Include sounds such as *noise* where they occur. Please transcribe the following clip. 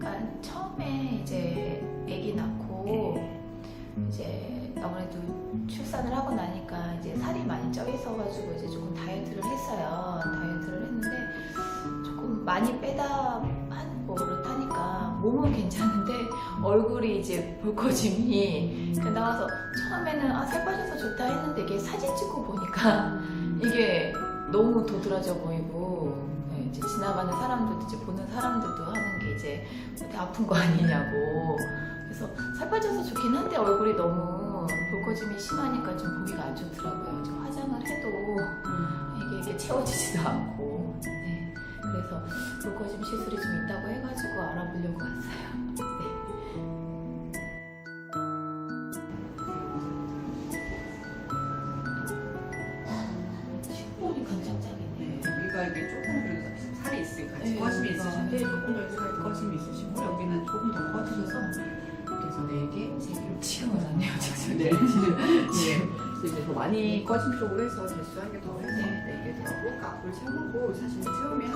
그러니까 처음에 이제 아기 낳고 이제 아무래도 출산을 하고 나니까 이제 살이 많이 쪄 있어가지고 이제 조금 다이어트를 했어요. 다이어트를 했는데 조금 많이 빼다 한 뭐를 타니까 몸은 괜찮은데 얼굴이 이제 그 나와서 처음에는 아 살 빠져서 좋다 했는데 이게 사진 찍고 보니까 *laughs* 이게 너무 도드라져 보이고 네, 이제 지나가는 사람들도 이제 보는 사람들도 하는 게 이제 어디 아픈 거 아니냐고 그래서 살 빠져서 좋긴 한데 얼굴이 너무 붉어짐이 심하니까 좀 보기가 안 좋더라고요. 지금 화장을 해도 이게 이렇게 채워지지도 않고 네. 그래서 붉어짐 시술이 좀 있다고 해가지고 알아보려고 왔어요. 네. 충분히 건장장이네. 여기가 이게 조금 살이 있으니까 네, 꺼짐이 여기가. 있으신데 조금 더살 꺼짐이 있으시고 여기는 조금 더 꺼지셔서 그래서 4개, 3개로 치용을 안 해요, 지금. 네. 네. 이제 더 많이 꺼진 쪽으로 해서 개수 한개더 해서 네. 4개 들어가고 까불 채우고 사실 처음에